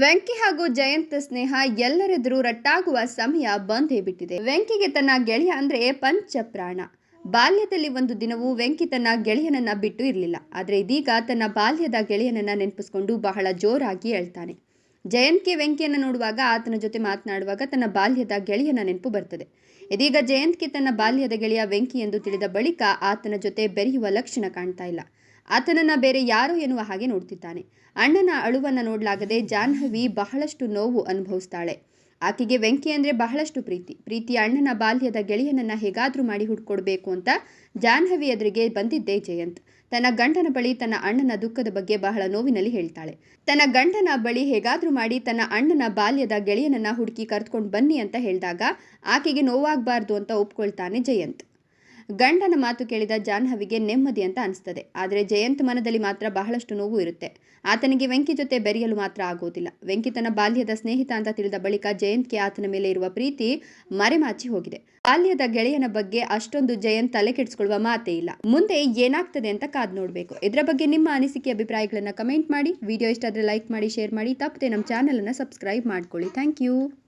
ವೆಂಕಿ ಹಾಗೂ ಜಯಂತ್ ಸ್ನೇಹ ಎಲ್ಲರೆದುರು ರಟ್ಟಾಗುವ ಸಮಯ ಬಂದೇ ಬಿಟ್ಟಿದೆ. ವೆಂಕಿಗೆ ತನ್ನ ಗೆಳೆಯ ಅಂದ್ರೆ ಪಂಚಪ್ರಾಣ. ಬಾಲ್ಯದಲ್ಲಿ ಒಂದು ದಿನವೂ ವೆಂಕಿ ತನ್ನ ಗೆಳೆಯನನ್ನ ಬಿಟ್ಟು ಇರಲಿಲ್ಲ. ಆದರೆ ಇದೀಗ ತನ್ನ ಬಾಲ್ಯದ ಗೆಳೆಯನನ್ನ ನೆನಪಿಸ್ಕೊಂಡು ಬಹಳ ಜೋರಾಗಿ ಹೇಳ್ತಾನೆ. ಜಯಂತ್ಗೆ ವೆಂಕಿಯನ್ನು ನೋಡುವಾಗ ಆತನ ಜೊತೆ ಮಾತನಾಡುವಾಗ ತನ್ನ ಬಾಲ್ಯದ ಗೆಳೆಯನ ನೆನಪು ಬರ್ತದೆ. ಇದೀಗ ಜಯಂತ್ಗೆ ತನ್ನ ಬಾಲ್ಯದ ಗೆಳೆಯ ವೆಂಕಿ ಎಂದು ತಿಳಿದ ಬಳಿಕ ಆತನ ಜೊತೆ ಬೆರೆಯುವ ಲಕ್ಷಣ ಕಾಣ್ತಾ ಇಲ್ಲ. ಆತನನ್ನ ಬೇರೆ ಯಾರು ಎನ್ನುವ ಹಾಗೆ ನೋಡ್ತಿದ್ದಾನೆ. ಅಣ್ಣನ ಅಳುವನ್ನ ನೋಡಲಾಗದೆ ಜಾಹ್ನವಿ ಬಹಳಷ್ಟು ನೋವು ಅನುಭವಿಸ್ತಾಳೆ. ಆಕೆಗೆ ವೆಂಕಿ ಅಂದರೆ ಬಹಳಷ್ಟು ಪ್ರೀತಿ. ಪ್ರೀತಿ ಅಣ್ಣನ ಬಾಲ್ಯದ ಗೆಳೆಯನನ್ನ ಹೇಗಾದರೂ ಮಾಡಿ ಹುಡ್ಕೊಡ್ಬೇಕು ಅಂತ ಜಾಹ್ನವಿ ಎದುರಿಗೆ ಬಂದಿದ್ದೇ ಜಯಂತ್. ತನ್ನ ಗಂಡನ ಬಳಿ ತನ್ನ ಅಣ್ಣನ ದುಃಖದ ಬಗ್ಗೆ ಬಹಳ ನೋವಿನಲ್ಲಿ ಹೇಳ್ತಾಳೆ. ತನ್ನ ಗಂಡನ ಬಳಿ ಹೇಗಾದರೂ ಮಾಡಿ ತನ್ನ ಅಣ್ಣನ ಬಾಲ್ಯದ ಗೆಳೆಯನನ್ನ ಹುಡುಕಿ ಕರೆದುಕೊಂಡು ಬನ್ನಿ ಅಂತ ಹೇಳಿದಾಗ ಆಕೆಗೆ ನೋವಾಗಬಾರ್ದು ಅಂತ ಒಪ್ಕೊಳ್ತಾನೆ ಜಯಂತ್. ಗಂಡನ ಮಾತು ಕೇಳಿದ ಜಾಹ್ನವಿಗೆ ನೆಮ್ಮದಿ ಅಂತ ಅನಿಸ್ತದೆ. ಆದರೆ ಜಯಂತ್ ಮನದಲ್ಲಿ ಮಾತ್ರ ಬಹಳಷ್ಟು ನೋವು ಇರುತ್ತೆ. ಆತನಿಗೆ ವೆಂಕಿ ಜೊತೆ ಬೆರೆಯಲು ಮಾತ್ರ ಆಗೋದಿಲ್ಲ. ವೆಂಕಿ ತನ್ನ ಬಾಲ್ಯದ ಸ್ನೇಹಿತ ಅಂತ ತಿಳಿದ ಬಳಿಕ ಜಯಂತ್ಗೆ ಆತನ ಮೇಲೆ ಇರುವ ಪ್ರೀತಿ ಮರೆಮಾಚಿ ಹೋಗಿದೆ. ಬಾಲ್ಯದ ಗೆಳೆಯನ ಬಗ್ಗೆ ಅಷ್ಟೊಂದು ಜಯಂತ್ ತಲೆ ಕೆಡಿಸ್ಕೊಳ್ಳುವ ಮಾತೇ ಇಲ್ಲ. ಮುಂದೆ ಏನಾಗ್ತದೆ ಅಂತ ಕಾದ್ ನೋಡಬೇಕು. ಇದರ ಬಗ್ಗೆ ನಿಮ್ಮ ಅನಿಸಿಕೆ, ಅಭಿಪ್ರಾಯಗಳನ್ನು ಕಮೆಂಟ್ ಮಾಡಿ. ವಿಡಿಯೋ ಇಷ್ಟ ಆದರೆ ಲೈಕ್ ಮಾಡಿ, ಶೇರ್ ಮಾಡಿ. ತಪ್ಪದೆ ನಮ್ಮ ಚಾನಲನ್ನು ಸಬ್ಸ್ಕ್ರೈಬ್ ಮಾಡ್ಕೊಳ್ಳಿ. Thank you.